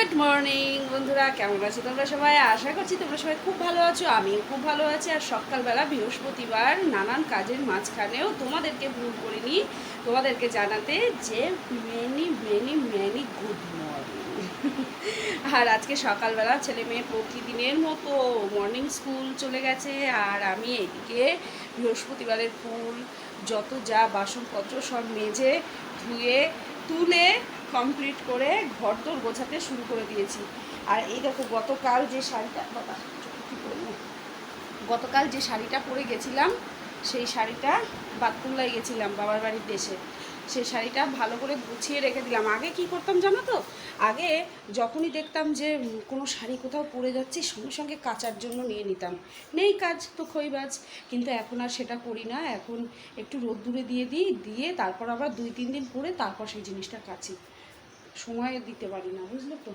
Good morning বন্ধুরা, কেমন আছো তোমরা সবাই? আশা করছি তোমরা সবাই খুব ভালো আছো, আমিও খুব ভালো আছি। আর সকালবেলা বৃহস্পতিবার নানান কাজের মাঝখানেও তোমাদেরকে ভুল করিনি, তোমাদেরকে জানাতে যে many many many good morning আর আজকে সকালবেলা ছেলে মেয়ে প্রতিদিনের মতো মর্নিং স্কুল চলে গেছে, আর আমি এদিকে বৃহস্পতিবারের ফুল যত যা বাসনপত্র সব মেজে ধুয়ে, তুলে কমপ্লিট করে ঘর দোর গোছাতে শুরু করে দিয়েছি। আর এই দেখো, গতকাল যে শাড়িটা বাবা কি করব গতকাল যে শাড়িটা পরে গেছিলাম, সেই শাড়িটা বাতকুল্লায় গেছিলাম বাবার বাড়ির দেশে। সেই শাড়িটা ভালো করে গুছিয়ে রেখে দিলাম। আগে কি করতাম জানো তো? আগে যখনই দেখতাম যে কোনো শাড়ি কোথাও পরে যাচ্ছি, সঙ্গে সঙ্গে কাচার জন্য নিয়ে নিতাম। নেই কাজ তো খইবাজ কিন্তু এখন আর সেটা করি না। এখন একটু রোদ্দুরে দিয়ে দিই, দিয়ে তারপর আবার দুই, তিন দিন পরে তারপর সেই জিনিসটা কাচি। সময় দিতে পারি না, বুঝলে তো?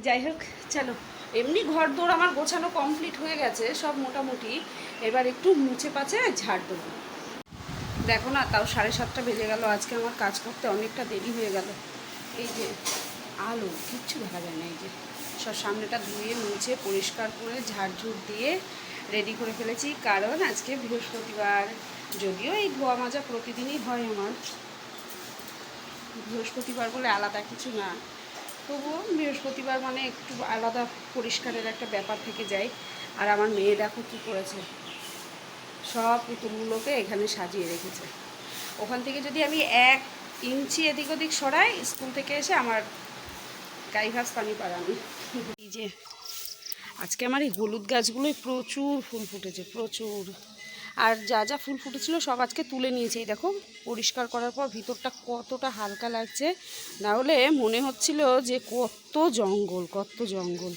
যাই হোক, চলো। এমনি ঘর দৌড় আমার গোছানো কমপ্লিট হয়ে গেছে, সব মোটামুটি। এবার একটু মুছে পাছে ঝাড় দেবো। দেখো না, তাও সাড়ে সাতটা বেজে গেল, আজকে আমার কাজ করতে অনেকটা দেরি হয়ে গেল। এই যে আলো, কিচ্ছু দেখা যায় না, এই যে। সব সামনেটা ধুয়ে, মুছে, পরিষ্কার করে, ঝাড়ঝুড় দিয়ে রেডি করে ফেলেছি। কারণ আজকে বৃহস্পতিবার, যদিও এই ধোয়া মাজা প্রতিদিনই হয় আমার। বৃহস্পতিবার বলে আলাদা কিছু না। তবুও বৃহস্পতিবার মানে একটু আলাদা পরিষ্কারের একটা ব্যাপার থেকে যায়। আর আমার মেয়ে দেখো কী করেছে? সব পুতুলগুলোকে এখানে সাজিয়ে রেখেছে। ওখান থেকে যদি আমি এক ইঞ্চি এদিক ওদিক সরাই, স্কুল থেকে এসে আমার গাই ঘাস পানি পাড়ানি। এই যে, আজকে আমার এই হলুদ গাছগুলোয় প্রচুর ফুল ফুটেছে, প্রচুর। আর যা যা ফুল ফুটেছিল সব আজকে তুলে নিয়েছি। এই দেখো, পরিষ্কার করার পর ভিতরটা কতটা হালকা লাগছে। না হলে মনে হচ্ছিল যে কত জঙ্গল কত জঙ্গল।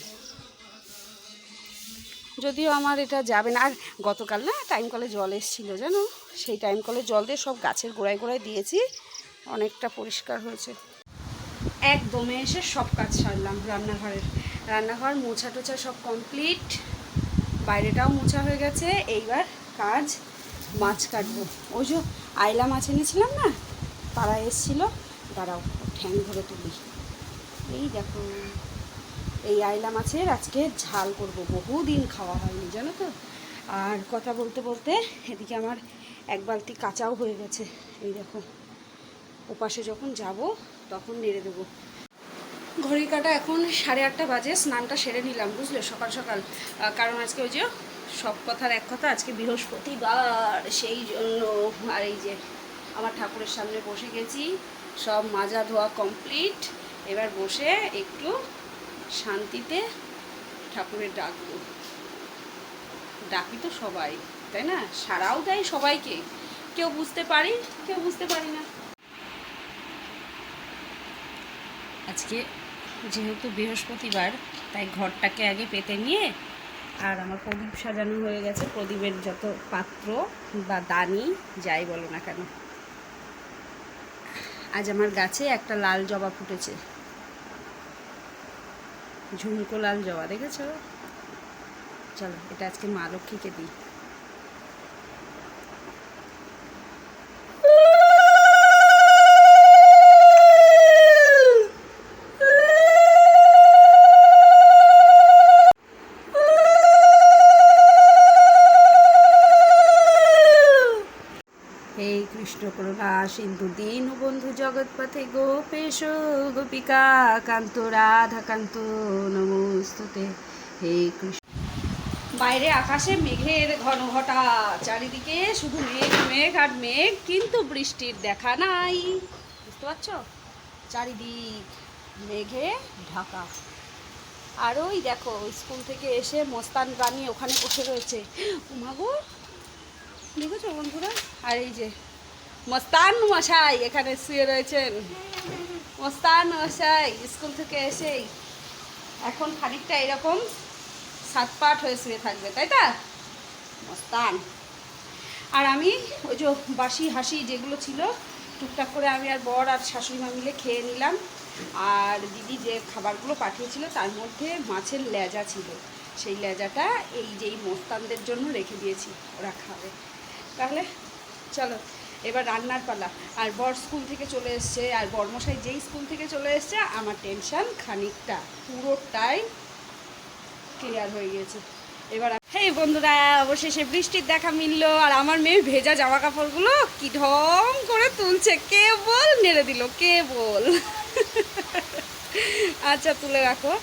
যদিও আমার এটা যাবে না। আর গতকাল না টাইম কলে জল এসেছিল, জানো? সেই টাইম কলে জল দিয়ে সব গাছের গোড়ায় গোড়ায় দিয়েছি। অনেকটা পরিষ্কার হয়েছে। একদমে এসে সব কাজ সারলাম রান্নাঘরের। রান্নাঘর মোছা টোছা সব কমপ্লিট বাইরেটাও মোছা হয়ে গেছে। এইবার কাজ, মাছ কাটবো। ওই যে আইলা মাছ এনেছিলাম না, তারা এসছিল। দাঁড়াও, ঠ্যাং ধরে তুলি। এই দেখো, এই আইলা মাছের আজকে ঝাল করব। বহুদিন খাওয়া হয়নি, জানো তো? আর কথা বলতে বলতে এদিকে আমার এক বালতি কাঁচাও হয়ে গেছে। এই দেখো, ওপাশে যখন যাব, তখন নেড়ে দেবো। ঘড়ির কাটা এখন সাড়ে আটটা বাজে, স্নানটা সেরে নিলাম, বুঝলে? সকাল সকাল। কারণ আজকে ওই যে সব কথার এক কথা, আজকে বৃহস্পতিবার, সেই জন্য আর এই যে আমার ঠাকুরের সামনে বসে গেছি, সব মাজা ধোয়া কমপ্লিট এবার বসে একটু শান্তিতে ঠাকুরের ডাকবো। ডাকি তো সবাই, তাই না? সারাও দেয় সবাইকে। কেউ বুঝতে পারি, কেউ বুঝতে পারি না। আজকে যেহেতু বৃহস্পতিবার, তাই ঘরটাকে আগে পেতে নিয়ে আর আমার প্রদীপ সাজানো হয়ে গেছে, প্রদীপের যত পাত্র বা দানি, যাই বলো না কেন। আজ আমার গাছে একটা লাল জবা ফুটেছে। ঝুমকো লাল জবা, দেখেছ? চলো, এটা আজকে মা লক্ষ্মীকে দিই। কৃষ্ণ করুণা সিন্ধু দীন বন্ধু জগৎপথে গোপেশ গোপিকা কান্ত রাধা কান্ত নমস্তুতে। হে কৃষ্ণ। বাইরে আকাশে মেঘের ঘন ঘটা চারিদিকে শুধু মেঘ মেঘ আর মেঘ, কিন্তু বৃষ্টির দেখা নাই। বুঝতে পারছ? চারিদিক মেঘে ঢাকা। আর ওই দেখো, স্কুল থেকে এসে মস্তান রানী ওখানে বসে রয়েছে। উমাগো দেখেছ বন্ধুরা? আর এই যে মস্তান মশাই এখানে শুয়ে রয়েছেন। মস্তান মশাই, স্কুল থেকে এসেই। এখন খানিকটা এরকম সাত পাট হয়ে শুয়ে থাকবে, তাই তা? মস্তান। আর আমি ওই যে বাসি হাসি যেগুলো ছিল, টুকটাক করে আমি আর বর আর শাশুড়ি মা মিলে খেয়ে নিলাম। আর দিদি যে খাবারগুলো পাঠিয়েছিল, তার মধ্যে মাছের লেজা ছিল। সেই লেজাটা এই যে এই মোস্তানদের জন্য রেখে দিয়েছি, ওরা খাবে। তাহলে চলো, এবার রান্নার পালা। আর বর স্কুল থেকে চলে এসছে, আর বর্মশাই যেই স্কুল থেকে চলে এসছে, আমার টেনশন খানিকটা, পুরোটাই ক্লিয়ার হয়ে গিয়েছে। এবার হেই বন্ধুরা, অবশেষে বৃষ্টির দেখা মিললো, আর আমার মেয়ে ভেজা জামা কাপড়গুলো কি ঢং করে তুলছে কে বল নেড়ে দিল কে বল আচ্ছা তুলে রাখো।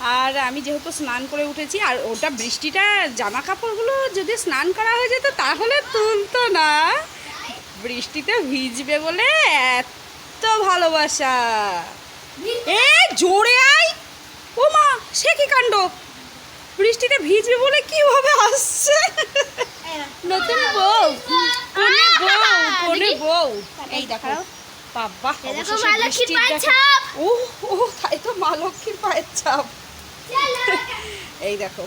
আর আমি যেহেতু স্নান করে উঠেছি আর ওটা বৃষ্টিটা জামা কাপড়গুলো যদি স্নান করা হয়ে যেত তাহলে তুলতো না। বৃষ্টিতে ভিজবে বলে এত ভালোবাসা। এ জোরে আয়। ও মা সে কি কাণ্ড? বৃষ্টিতে ভিজবে বলে কীভাবে আসছে? নতুন বউ কোনে বউ কোনে বউ। এই দেখো বাবা ছাপ। ও ও তাই তো মা লক্ষ্মীর পায়ের ছাপ। এই দেখো।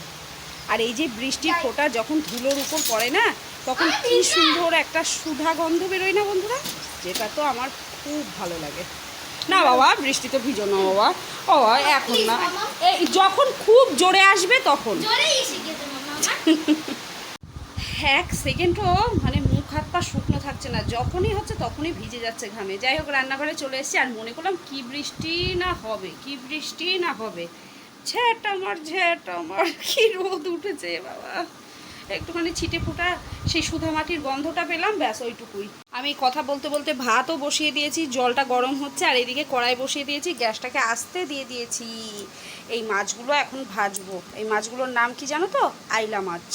আর এই যে বৃষ্টির ফোঁটা যখন ধুলোর উপর পড়ে না তখন কি সুন্দর একটা সুধা গন্ধ বেরোয় না বন্ধুরা? যেটা তো আমার খুব ভালো লাগে। না বাবা বৃষ্টিতে ভিজো না বাবা। ও এখন না। এই যখন খুব জোরে আসবে তখন। এক সেকেন্ডও মানে মুখ হাত পা শুকনো থাকছে না। যখনই হচ্ছে তখনই ভিজে যাচ্ছে ঘামে। যাই হোক রান্নাঘরে চলে এসেছি আর মনে করলাম কি বৃষ্টি না হবে কি বৃষ্টি না হবে। ঝ্যাট আমার ঝ্যাট আমার, কি রোদ উঠেছে বাবা। একটুখানি ছিটে ফোটা সেই সুধা মাটির গন্ধটা পেলাম, ব্যাস ওইটুকুই। আমি কথা বলতে বলতে ভাতও বসিয়ে দিয়েছি, জলটা গরম হচ্ছে, আর এদিকে কড়াই বসিয়ে দিয়েছি, গ্যাসটাকে আস্তে দিয়ে দিয়েছি। এই মাছগুলো এখন ভাজবো। এই মাছগুলোর নাম কি জানো তো? আইলা মাছ।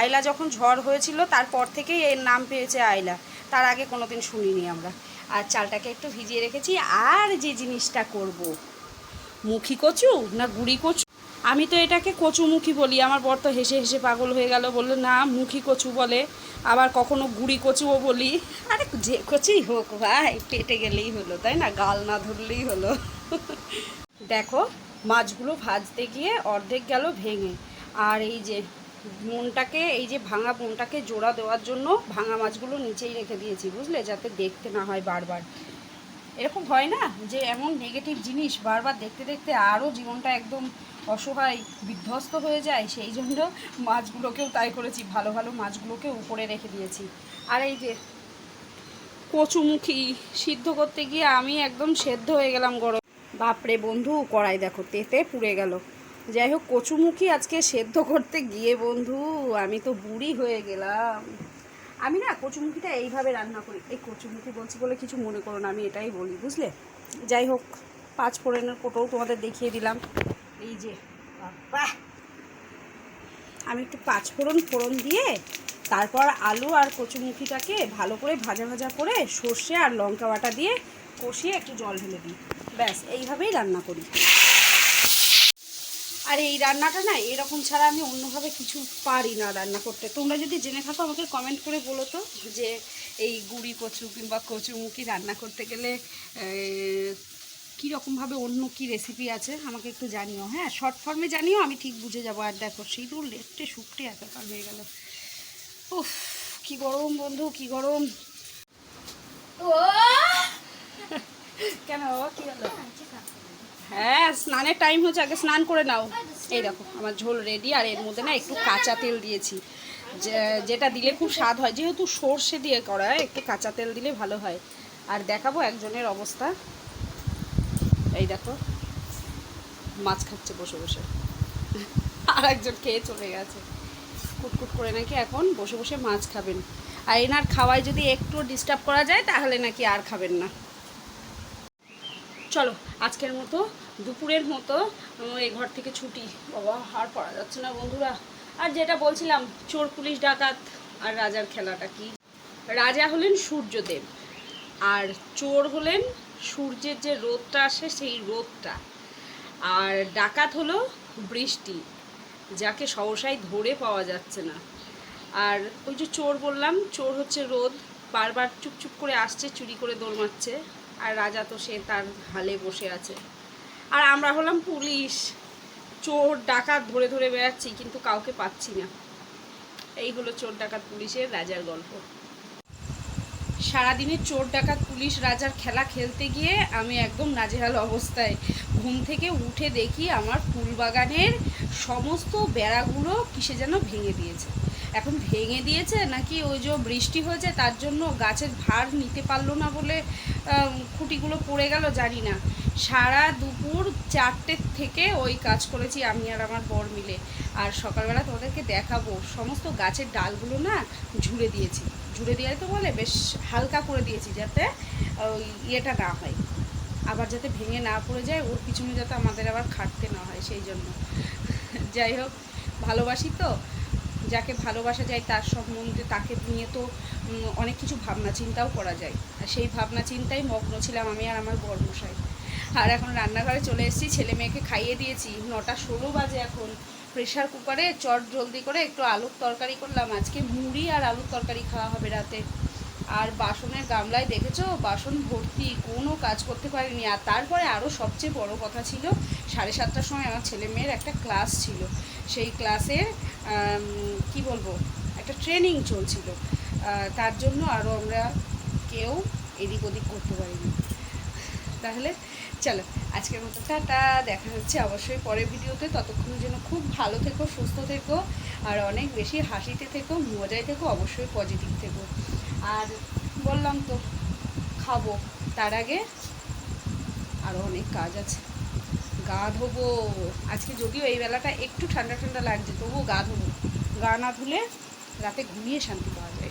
আইলা যখন ঝড় হয়েছিল, তারপর থেকেই এর নাম পেয়েছে আয়লা তার আগে কোনোদিন শুনিনি আমরা। আর চালটাকে একটু ভিজিয়ে রেখেছি, আর যে জিনিসটা করব মুখি কচু না গুড়ি কচু? আমি তো এটাকে কচুমুখী বলি। আমার বর তো হেসে হেসে পাগল হয়ে গেল, বলল, না, মুখি কচু বলে। আবার কখনো গুড়ি কচুও বলি। আরে, যে কচুই হোক, ভাই, পেটে গেলেই হলো, তাই না? গাল না ধরলেই হলো। দেখো, মাছগুলো ভাজতে গিয়ে অর্ধেক গেল ভেঙে। আর এই যে মনটাকে এই যে ভাঙা মনটাকে জোড়া দেওয়ার জন্য ভাঙা মাছগুলো নিচেই রেখে দিয়েছি, বুঝলে? যাতে দেখতে না হয় বারবার। এরকম হয় না যে এমন নেগেটিভ জিনিস বারবার দেখতে দেখতে আরও জীবনটা একদম অসহায়, বিধ্বস্ত হয়ে যায়। সেই জন্য মাছগুলোকেও তাই করেছি, ভালো ভালো মাছগুলোকে উপরে রেখে দিয়েছি। আর এই যে কচুমুখী সিদ্ধ করতে গিয়ে আমি একদম সেদ্ধ হয়ে গেলাম গরম। বাপরে বন্ধু, কড়াই দেখো, তেতে পুড়ে গেল। যাই হোক, কচুমুখী আজকে সেদ্ধ করতে গিয়ে বন্ধু, আমি তো বুড়ি হয়ে গেলাম। আমি না কচুমুখিটা এইভাবে রান্না করি। এই কচুমুখি বলছি বলে কিছু মনে করো না, আমি এটাই বলি, বুঝলে? যাই হোক, পাঁচ ফোড়নের কোটোও তোমাদের দেখিয়ে দিলাম। এই যে আমি একটু পাঁচ ফোড়ন ফোড়ন দিয়ে তারপর আলু আর কচুমুখিটাকে ভালো করে ভাজা ভাজা করে সর্ষে আর লঙ্কা বাটা দিয়ে কষিয়ে একটু জল ঢেলে দিই। ব্যাস, এইভাবেই রান্না করি। আর এই রান্নাটা না এরকম ছাড়া আমি অন্যভাবে কিছু পারি না রান্না করতে। তোমরা যদি জেনে থাকো আমাকে কমেন্ট করে বলো তো যে এই গুড়ি কচু কিংবা কচুমুখি রান্না করতে গেলে কীরকমভাবে অন্য কি রেসিপি আছে? আমাকে একটু জানিও হ্যাঁ? শর্ট ফর্মে জানিও আমি ঠিক বুঝে যাব। আর দেখো সেই সিঁদুর লেপটে শুকটে একাকার হয়ে গেল। উফ কি গরম বন্ধু কি গরম। ও! কেন কি হলো? হ্যাঁ স্নানের টাইম হচ্ছে আগে স্নান করে নাও। এই দেখো, আমার ঝোল রেডি আর এর মধ্যে না একটু কাঁচা তেল দিয়েছি। যেটা দিলে খুব স্বাদ হয়, যেহেতু সর্ষে দিয়ে করা, একটু কাঁচা তেল দিলে ভালো হয়। আর দেখাবো একজনের অবস্থা। এই দেখো, মাছ খাচ্ছে বসে বসে। আর একজন খেয়ে চলে গেছে। কুটকুট করে নাকি এখন বসে বসে মাছ খাবেন। আর এনার খাওয়ায় যদি একটু ডিস্টার্ব করা যায়, তাহলে নাকি আর খাবেন না। চলো, আজকের মতো, দুপুরের মতো এই ঘর থেকে ছুটি। বাবা, আর পড়া যাচ্ছে না বন্ধুরা। আর যেটা বলছিলাম, চোর, পুলিশ, ডাকাত, আর রাজার খেলাটা কি? রাজা হলেন সূর্যদেব, আর চোর হলেন সূর্যের যে রোদটা আসে, সেই রোদটা। আর ডাকাত হলো বৃষ্টি, যাকে সহসাই ধরে পাওয়া যাচ্ছে না। আর ওই যে চোর বললাম, চোর হচ্ছে রোদ, বারবার চুপচুপ করে আসছে, চুরি করে দৌড় মারছে। আর রাজা তো সে তার হালে বসে আছে। আর আমরা হলাম পুলিশ। চোর, ডাকাত ধরে ধরে বেড়াচ্ছি, কিন্তু কাউকে পাচ্ছি না। এই হলো চোর, ডাকাত, পুলিশের রাজার গল্প। সারাদিনে চোর, ডাকাত, পুলিশ, রাজার খেলা খেলতে গিয়ে আমি একদম নাজেহাল অবস্থায়। ঘুম থেকে উঠে দেখি আমার ফুল বাগানের সমস্ত বেড়াগুলো কিসে যেন ভেঙে দিয়েছে। এখন ভেঙে দিয়েছে নাকি ওই যে বৃষ্টি হয়েছে, তার জন্য গাছের ভার নিতে পারল না বলে খুঁটিগুলো পড়ে গেল, জানি না। সারা দুপুর চারটে থেকে ওই কাজ করেছি আমি আর আমার বর মিলে। আর সকালবেলা তোমাদেরকে দেখাবো, সমস্ত গাছের ডালগুলো না ঝুড়ে দিয়েছি। ঝুড়ে দেওয়াই তো বলে বেশ হালকা করে দিয়েছি যাতে ওই ইয়েটা না হয়। আবার যাতে ভেঙে না পড়ে যায়, ওর পিছনে যাতে আমাদের আবার খাটতে না হয়, সেই জন্য। যাই হোক, ভালোবাসি তো। যাকে ভালোবাসা যায় তার সম্বন্ধে তাকে নিয়ে তো অনেক কিছু ভাবনা চিন্তাও করা যায়। আর সেই ভাবনা চিন্তাই মগ্ন ছিলাম আমি আর আমার বর্মশাই। আর এখন রান্নাঘরে চলে এসেছি, ছেলে মেয়েকে খাইয়ে দিয়েছি। নটা ষোলো বাজে এখন। প্রেশার কুকারে চট জলদি করে একটু আলুর তরকারি করলাম। আজকে মুড়ি আর আলুর তরকারি খাওয়া হবে রাতে। আর বাসনের গামলায় দেখেছ? বাসন ভর্তি, কোনো কাজ করতে পারিনি। আর তারপরে আরও সবচেয়ে বড় কথা ছিল, সাড়ে সাতটার সময় আমার ছেলে মেয়ের একটা ক্লাস ছিল। সেই ক্লাসে কি বলব, একটা ট্রেনিং চলছিল। তার জন্য আরও আমরা কেউ এদিক ওদিক করতে পারিনি। তাহলে চলো, আজকের মতো টাটা, দেখা হচ্ছে অবশ্যই পরের ভিডিওতে ততক্ষণ যেন খুব ভালো থেকো, সুস্থ থেকো, আর অনেক বেশি হাসিতে থেকো, মজায় থেকো, অবশ্যই পজিটিভ থেকো। আর বললাম তো, খাব। তার আগে আরও অনেক কাজ আছে। গা ধোবো আজকে যদিও এই বেলাটা একটু ঠান্ডা ঠান্ডা লাগছে, তবুও গা ধোবো গা না ধুলে রাতে ঘুমিয়ে শান্তি পাওয়া যায়।